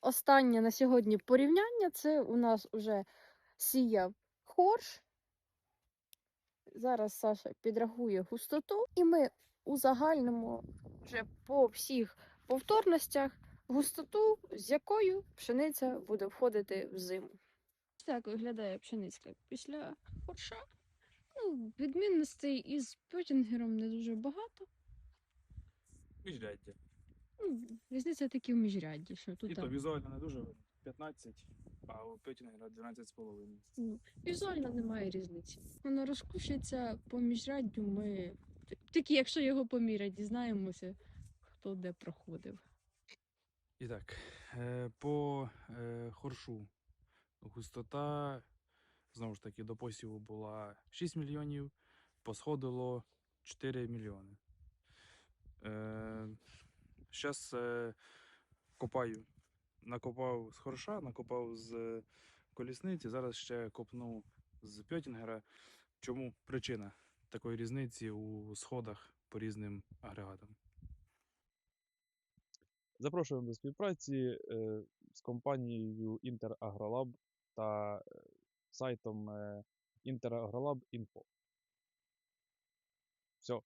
останнє на сьогодні порівняння це у нас уже сіяв хорш. Зараз Саша підрахує густоту, і ми узагальнимо вже по всіх повторностях густоту, з якою пшениця буде входити в зиму. Так виглядає пшениця після хорша. Ну, відмінностей із петінгером не дуже багато. Міжряддя. Ну, різниця таки в міжрядді, що тут І то там, візуально не дуже 15, а у Петінгера 12,5. ну, візуально немає різниці. Воно розкушується по міжряддю. Ми тільки якщо його поміряти, дізнаємося, хто де проходив. І так, е, по е, хоршу густота, знову ж таки, до посіву була 6 мільйонів, посходило 4 мільйони. Зараз е, копаю. Накопав з хорша, накопав з колісниці, зараз ще копну з Пьотінгера. Чому причина такої різниці у сходах по різним агрегатам? Запрошуємо до співпраці е, з компанією InterAgroLab та е, сайтом InterAgroLab.info. Все,